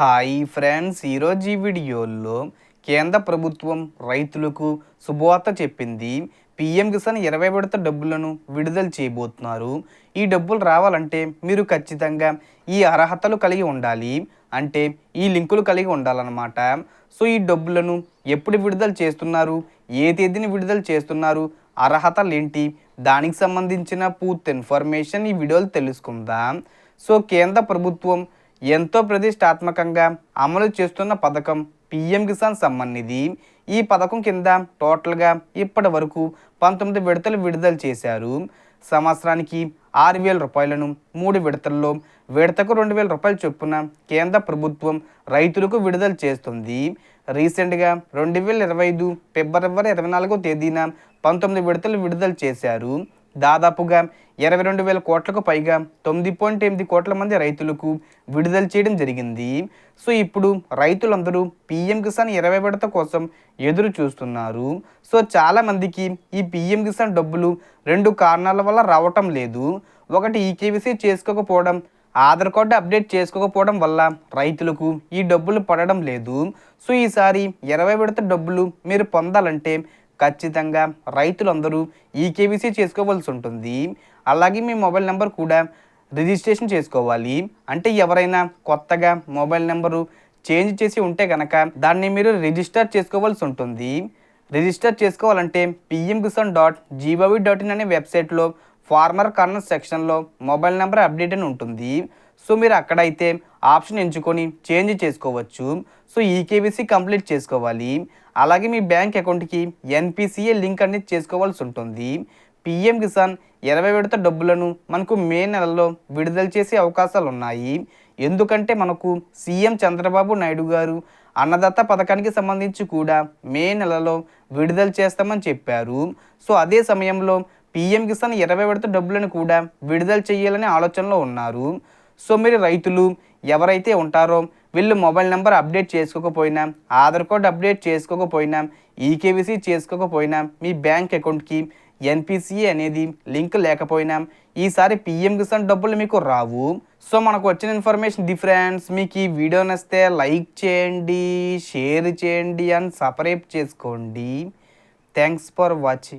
Hi friends. ఈరోజు ఈ వీడియోలో కేంద్ర ప్రభుత్వం రైతులకు శుభవార్త చెప్పింది. పిఎం కిసాన్ ఇరవై విడత డబ్బులను విడుదల చేయబోతున్నారు. ఈ డబ్బులు రావాలంటే మీరు ఖచ్చితంగా ఈ అర్హతలు కలిగి ఉండాలి. అంటే ఈ లింకులు కలిగి ఉండాలన్నమాట. సో ఈ డబ్బులను ఎప్పుడు విడుదల చేస్తున్నారు? ఏ తేదీని విడుదల చేస్తున్నారు? అర్హతలు ఏంటి? దానికి సంబంధించిన పూర్తి ఇన్ఫర్మేషన్ ఈ వీడియోలు తెలుసుకుందాం. సో కేంద్ర ప్రభుత్వం ఎంతో ప్రతిష్టాత్మకంగా అమలు చేస్తున్న పథకం పిఎం కిసాన్ సమ్మాన్ నిధి. ఈ పథకం కింద టోటల్గా ఇప్పటి వరకు పంతొమ్మిది విడతలు విడుదల చేశారు. సంవత్సరానికి ఆరు వేల రూపాయలను మూడు విడతల్లో విడతకు రెండు వేల రూపాయల చొప్పున కేంద్ర ప్రభుత్వం రైతులకు విడుదల చేస్తుంది. రీసెంట్గా రెండు వేల ఇరవై ఐదు ఫిబ్రవరి ఇరవై నాలుగో తేదీన పంతొమ్మిది విడతలు విడుదల చేశారు. దాదాపుగా ఇరవై రెండు వేల కోట్లకు పైగా తొమ్మిది పాయింట్ ఎనిమిది కోట్ల మంది రైతులకు విడుదల చేయడం జరిగింది. సో ఇప్పుడు రైతులందరూ పిఎం కిసాన్ ఇరవై విడత కోసం ఎదురు చూస్తున్నారు. సో చాలామందికి ఈ పిఎం కిసాన్ డబ్బులు రెండు కారణాల వల్ల రావటం లేదు. ఒకటి ఈకేవీసీ చేసుకోకపోవడం ఆధార్ కార్డు అప్డేట్ చేసుకోకపోవడం వల్ల రైతులకు ఈ డబ్బులు పడడం లేదు. సో ఈసారి ఇరవై విడత డబ్బులు మీరు పొందాలంటే ఖచ్చితంగా రైతులందరూ ఈ కేబీసీ చేసుకోవాల్సి ఉంటుంది. అలాగే మీ మొబైల్ నెంబర్ కూడా రిజిస్ట్రేషన్ చేసుకోవాలి. అంటే ఎవరైనా కొత్తగా మొబైల్ నెంబరు చేంజ్ చేసి ఉంటే కనుక దాన్ని మీరు రిజిస్టర్ చేసుకోవాల్సి ఉంటుంది. రిజిస్టర్ చేసుకోవాలంటే PM Kisan dot GOV dot in అనే వెబ్సైట్లో ఫార్మర్ కార్నర్ సెక్షన్లో మొబైల్ నెంబర్ అప్డేట్ అని ఉంటుంది. సో మీరు అక్కడైతే ఆప్షన్ ఎంచుకొని చేంజ్ చేసుకోవచ్చు. సో ఈకేబీసీ కంప్లీట్ చేసుకోవాలి. అలాగే మీ బ్యాంక్ అకౌంట్కి ఎన్పిసిఏ లింక్ అనేది చేసుకోవాల్సి ఉంటుంది. పిఎం కిసాన్ ఇరవై విడత డబ్బులను మనకు మే నెలలో విడుదల చేసే అవకాశాలు ఉన్నాయి. ఎందుకంటే మనకు సీఎం చంద్రబాబు నాయుడు గారు అన్నదాత పథకానికి సంబంధించి కూడా మే నెలలో విడుదల చేస్తామని చెప్పారు. సో అదే సమయంలో పిఎం కిసాన్ ఇరవై విడత డబ్బులను కూడా విడుదల చేయాలనే ఆలోచనలో ఉన్నారు. సో మీరు రైతులు ఎవరైతే ఉంటారో వీళ్ళు మొబైల్ నెంబర్ అప్డేట్ చేసుకోకపోయినా ఆధార్ కార్డ్ అప్డేట్ చేసుకోకపోయినా ఈకేవీసీ చేసుకోకపోయినా మీ బ్యాంక్ అకౌంట్కి ఎన్పిసిఏ అనేది లింక్ లేకపోయినా ఈసారి పిఎం కిసాన్ డబ్బులు మీకు రావు. సో మనకు వచ్చిన ఇన్ఫర్మేషన్ డిఫరెన్స్ మీకు ఈ వీడియో నచ్చితే లైక్ చేయండి షేర్ చేయండి అండ్ సపరేట్ చేసుకోండి. Thanks for watching.